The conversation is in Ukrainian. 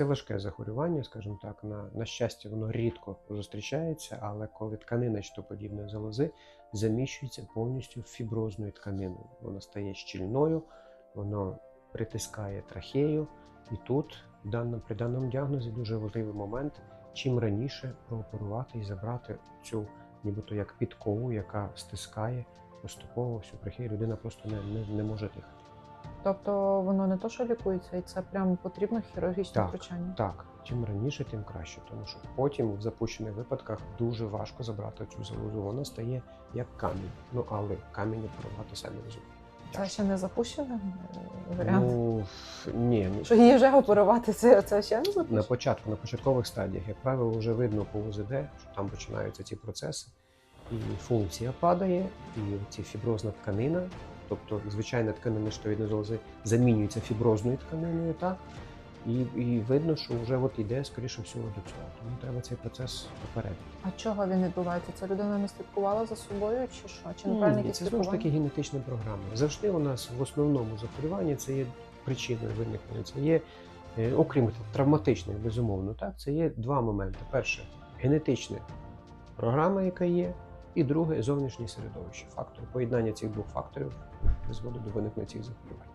Це важке захворювання, скажімо так. На, на щастя, воно рідко зустрічається, але коли тканина щитоподібної залози заміщується повністю фіброзною тканиною. Вона стає щільною, воно притискає трахею. І тут, при даному діагнозі, дуже важливий момент, чим раніше прооперувати і забрати цю, нібито як підкову, яка стискає поступово всю трахею. Людина просто не, не, не може дихати. Тобто воно не то, що лікується, і це прям потрібно хірургічне Так. втручання. Так, чим раніше, тим краще, тому що потім в запущених випадках дуже важко забрати цю залозу. Вона стає як камінь. Ну але камінь оперувати самі розуміють. Це ще не запущений е, варіант. Ну ні, Що її вже оперувати, це, це ще не на початку, на початкових стадіях, як правило, вже видно по УЗД, що там починаються ці процеси, і функція падає, і ці фіброзна тканина, тобто звичайна тканина щитовідної залози замінюється фіброзною тканиною, так? І, і видно, що вже от йде, скоріше всього, до цього. Тому треба цей процес попередити. А чого він відбувається? Це людина не слідкувала за собою, чи що? Чи неправильно якісь це знову ж таки генетична програма. Завжди у нас в основному захворюванні це є причиною виникнення. Це є, е, окрім травматичних, безумовно, так, це є два моменти. Перше генетична програма, яка є, і друге зовнішнє середовище. Фактор поєднання цих двох факторів призводить до виникнення цих захворювань.